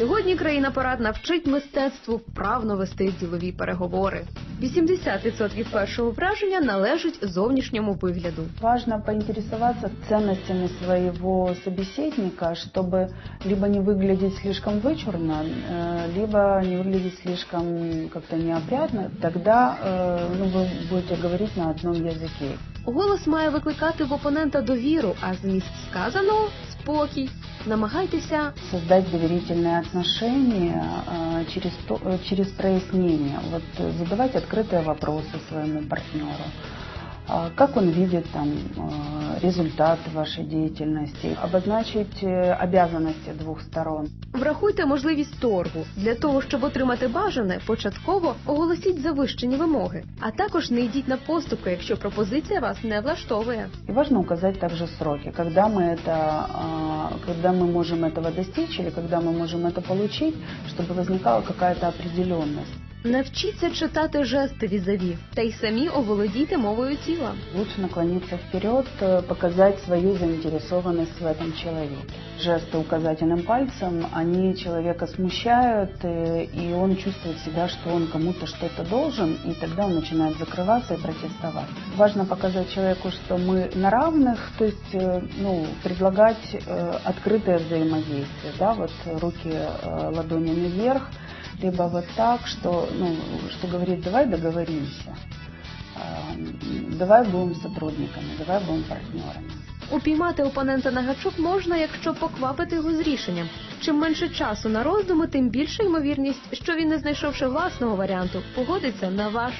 Сьогодні країна парадна вчить мистецтву вправно вести ділові переговори. 80% першого враження належить зовнішньому вигляду. Важно поинтересоваться ценностями своего собеседника, чтобы либо не выглядеть слишком вычурно, э, либо не выглядеть слишком как-то неопрятно. Тогда э, ну, вы будете говорить на одном языке. Голос має викликати в опонента довіру, а зміст сказаного спокій. Намагайтеся Создать доверительные отношения э, через, то, э, через прояснение. Вот э, задавать открытые вопросы своему партнеру. А Как он видит там э, результат вашей деятельности, обозначить э, обязанности двух сторон. врахуйте можливість торгу. Для того, щоб отримати бажане, початково оголосіть завищені вимоги, а також не йдіть на поступки, якщо пропозиція вас не влаштовує. И важно указать также сроки, когда мы это, а, когда мы можем этого достичь или когда мы можем это получить, чтобы возникала какая-то определенность. Навчіться читати жести візаві та й самі оволодійте мовою тіла. Лучше наклониться вперед, э, показать свою заинтересованность в этом человеке. Жесты указательным пальцем, они человека смущают, э, и он чувствует себя, что он кому-то что-то должен, и тогда он начинает закрываться и протестовать. Важно показать человеку, что мы на равных, то есть э, ну, предлагать э, открытое взаимодействие, да, вот руки э, ладонями вверх, либо вот так, что, ну, что говорит, давай договоримся. Давай будем сотрудниками, давай будем партнерами. Упіймати опонента на гачок можна, якщо поквапити його з рішенням. Чим менше часу на роздуми, тим більша ймовірність, що він, не знайшовши власного варіанту, погодиться на ваш.